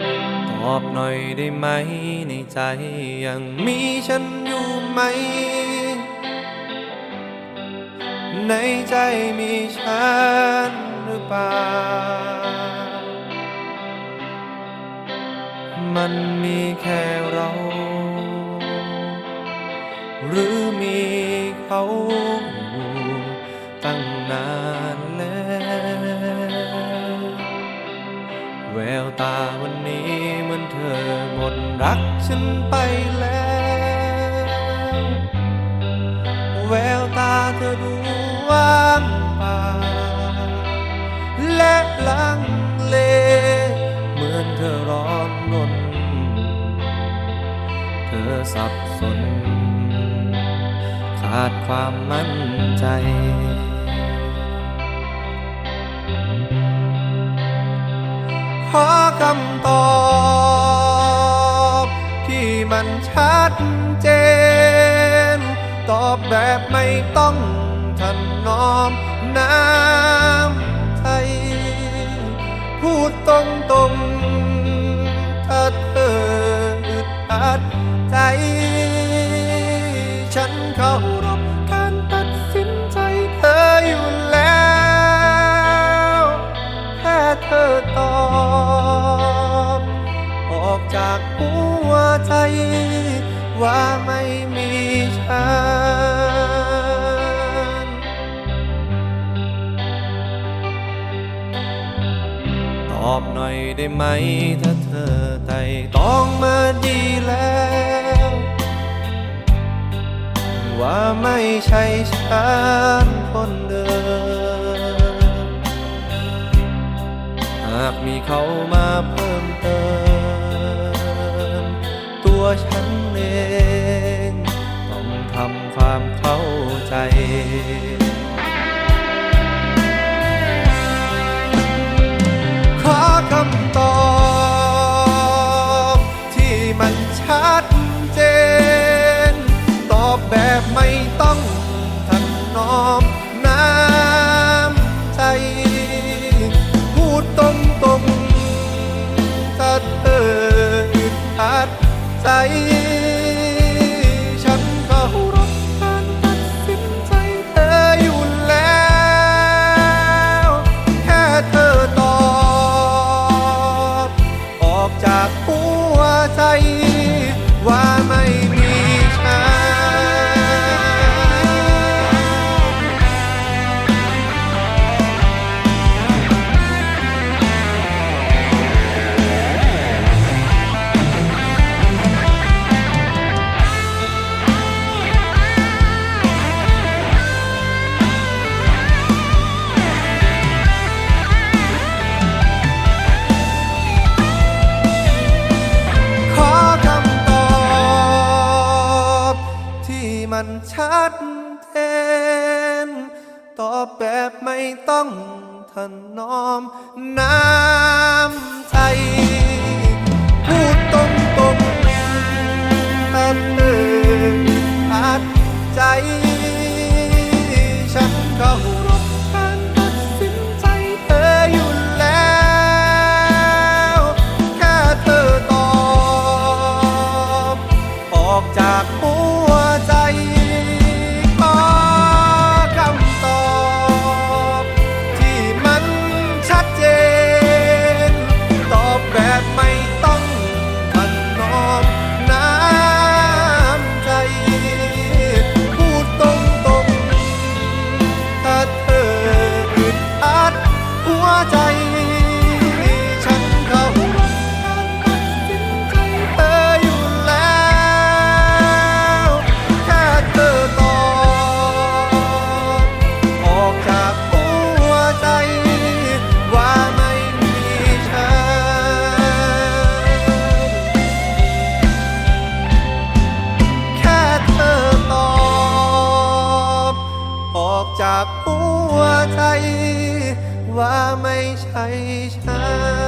ตอบหน่อยได้ไหมในใจยังมีฉันอยู่ไหม ในใจมีฉันหรือเปล่า มันมีแค่เรา หรือมีเขาอยู่ตั้งนาน วแววตาวันนี้เหมือนเธอหมดรักฉันไปแล้วแววตาเธอดูว่างเปล่าและลังเล เหมือนเธอร้อนรนเธอสับสน ขาดความมั่นใจ ขอคำตอบ ที่มันชัดเจน ตอบแบบไม่ต้องทันน้อมน้ำใจพูดตรงตรงถ้าเธออึดอัดใจ ฉันเคารพการตัดสินใจเธออยู่แล้ว แค่เธอตอบ จากหัวใจ ว่าไม่มีฉันตอบหน่อยได้ไหม ถ้าเธอไต่ต้องมาดีแล้ว ว่าไม่ใช่ฉันคนเดิม หากมีเขามาเพิ่มเติม ฉันเอง ต้องทำความเข้าใจขอคำตอบ จากหัวใจว่ามา มันชัดเจนตอบแบบไม่ต้องถนอมน้ำใจ พูดตรงตรงๆถ้าเธออัดใจ ฉันเคารพการตัดสินใจเธออยู่แล้วแค่เธอตอบออกจากหั จากหัวใจ ว่าไม่มีเธอ แค่เธอตอบ ออกจากหัวใจ ว่าไม่ใช่ฉัน